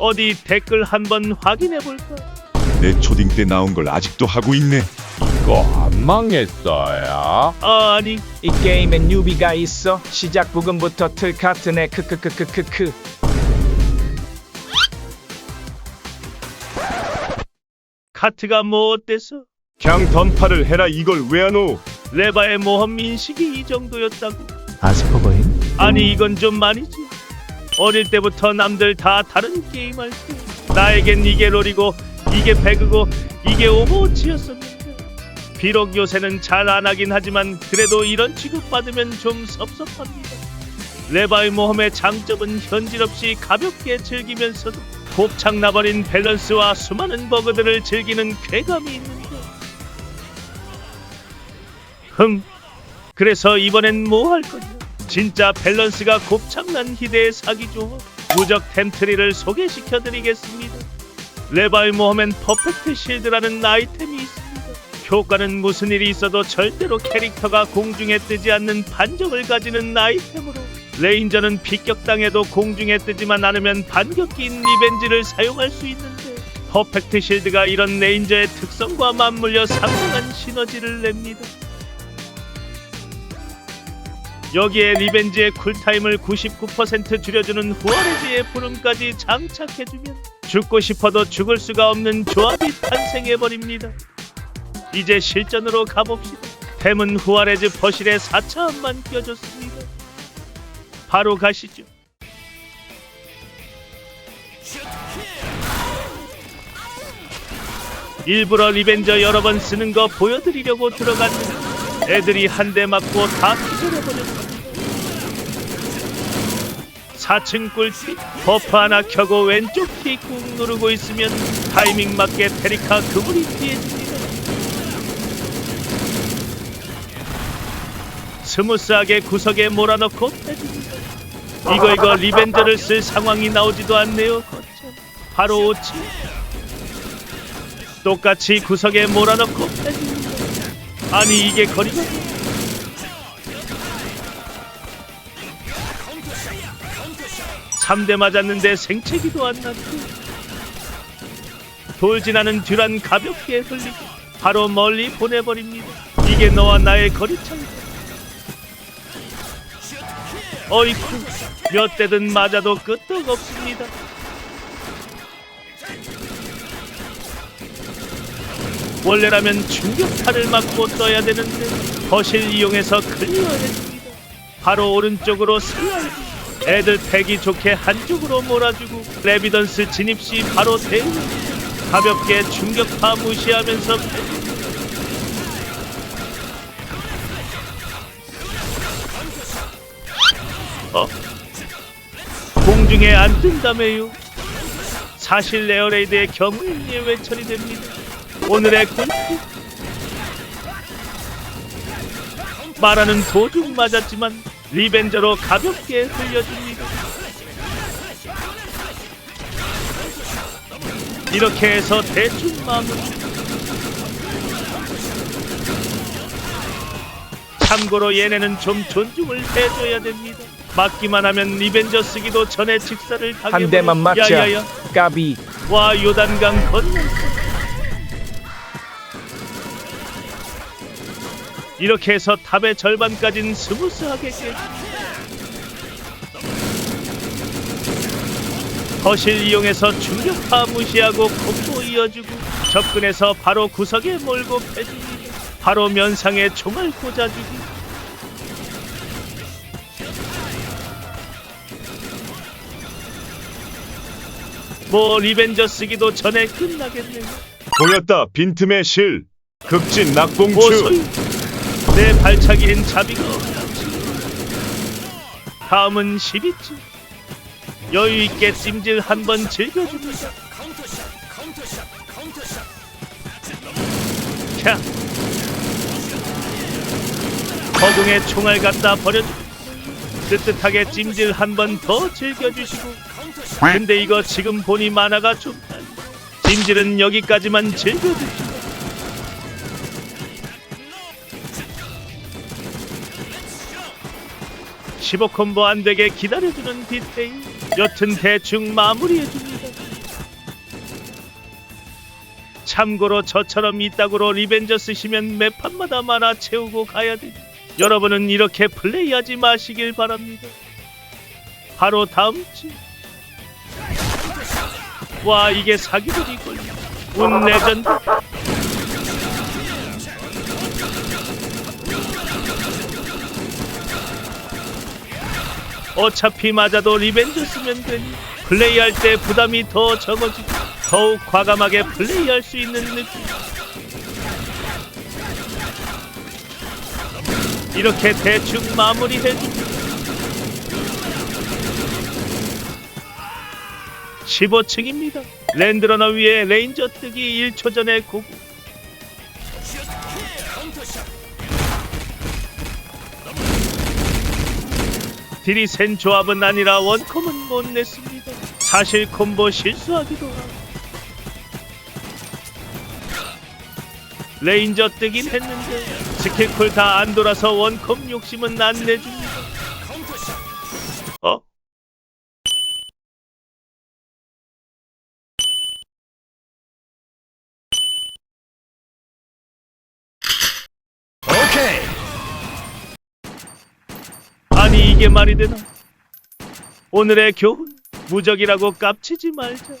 어디 댓글 한번 확인해 볼까? 내 초딩 때 나온 걸 아직도 하고 있네. 이거 안 망했어요? 아, 아니 이 게임엔 뉴비가 있어 시작 부금부터 틀 같으네 크크크크크크 카트가 뭐 어때서? 그냥 던파를 해라 이걸 왜 하노? 레바의 모험 인식이 이 정도였다고? 아스퍼거인? 아니 이건 좀 많이지. 어릴 때부터 남들 다 다른 게임 할 때 나에겐 이게 롤이고 이게 배그고 이게 오버워치였었는데. 비록 요새는 잘 안 하긴 하지만 그래도 이런 취급받으면 좀 섭섭합니다. 레바의 모험의 장점은 현질 없이 가볍게 즐기면서도 곱창 나버린 밸런스와 수많은 버그들을 즐기는 쾌감이 있는데. 흠 그래서 이번엔 뭐 할 거냐 진짜 밸런스가 곱창난 희대의 사기죠 무적 템트리를 소개시켜 드리겠습니다. 레바의 모험엔 퍼펙트 실드라는 아이템이 있습니다. 효과는 무슨 일이 있어도 절대로 캐릭터가 공중에 뜨지 않는 반정을 가지는 아이템으로 레인저는 비격당해도 공중에 뜨지만 않으면 반격기인 리벤지를 사용할 수 있는데 퍼펙트 실드가 이런 레인저의 특성과 맞물려 상당한 시너지를 냅니다 여기에 리벤지의 쿨타임을 99% 줄여주는 후아레지의 부름까지 장착해주면 죽고 싶어도 죽을 수가 없는 조합이 탄생해버립니다. 이제 실전으로 가봅시다. 템은 후아레즈 버실에 4차함만 껴줬습니다. 바로 가시죠. 일부러 리벤저 여러 번 쓰는 거 보여드리려고 들어갔는데 애들이 한 대 맞고 다 기절해버렸다. 4층 꿀팁 버프 하나 켜고 왼쪽 키 꾹 누르고 있으면 타이밍 맞게 페리카 그물이 피해줍니다. 스무스하게 구석에 몰아넣고. 이거 이거 리벤저를 쓸 상황이 나오지도 않네요. 바로 5층 똑같이 구석에 몰아넣고. 아니 이게 거리가 3대 맞았는데 생채기도 안 났고 돌진하는 듀란 가볍게 흘리고 바로 멀리 보내버립니다. 이게 너와 나의 거리 차이다. 어이쿠 몇 대든 맞아도 끄떡 없습니다. 원래라면 충격파를 맞고 떠야 되는데 거실 이용해서 클리어해줍니다. 바로 오른쪽으로 슬라이드. 애들 패기 좋게 한쪽으로 몰아주고 레비던스 진입 시 바로 대응. 가볍게 충격파 무시하면서 패- 어? 공중에 안 뜬다며요. 사실 레어레이드의 경우에 예외 처리됩니다. 오늘의 꿀팁 말하는 도중 맞았지만 리벤저로 가볍게 흘려줍니다. 이렇게 해서 대충 마무리. 참고로 얘네는 좀 존중을 해줘야 됩니다. 맞기만 하면 리벤저 쓰기도 전에 직사를 당해. 한 대만 맞자 야야야. 까비 와 요단강 건너. 이렇게 해서 탑의 절반까진 스무스하게 깨. 거실 이용해서 충격파 무시하고 콤보 이어주고 접근해서 바로 구석에 몰고 패줍니다. 바로 면상에 총알 꽂아주기. 뭐 리벤저 쓰기도 전에 끝나겠네요. 보였다 빈틈의 실. 극진 뭐 낙공추. 소유? 내 발차기엔 자비가 없다. 다음은 12층. 여유 있게 찜질 한 번 즐겨줍니다. 자, 허공에 총알 갖다 버려주고 뜨뜻하게 찜질 한 번 더 즐겨주시고. 근데 이거 지금 보니 만화가 좀 찜질은 여기까지만 즐겨주시고. 15 콤보 안 되게 기다려주는 디데이. 여튼 대충 마무리해줍니다 참고로 저처럼 이따구로 리벤저 쓰시면 매 판마다 많아 채우고 가야 돼. 여러분은 이렇게 플레이하지 마시길 바랍니다. 바로 다음 주와 이게 사기들이군. 운 레전드 어차피 맞아도 리벤저 쓰면 되니 플레이할 때 부담이 더 적어지고 더욱 과감하게 플레이할 수 있는 느낌. 이렇게 대충 마무리해줍니다. 15층입니다. 랜드러너 위에 레인저 뜨기 1초 전에 고고. 딜이 센 조합은 아니라 원콤은 못 냈습니다. 사실 콤보 실수하기도 하고. 레인저 뜨긴 했는데 스킬쿨 다 안 돌아서 원콤 욕심은 안 내줍니다. 이게 말이 되나? 오늘의 교훈 무적이라고 깝치지 말자.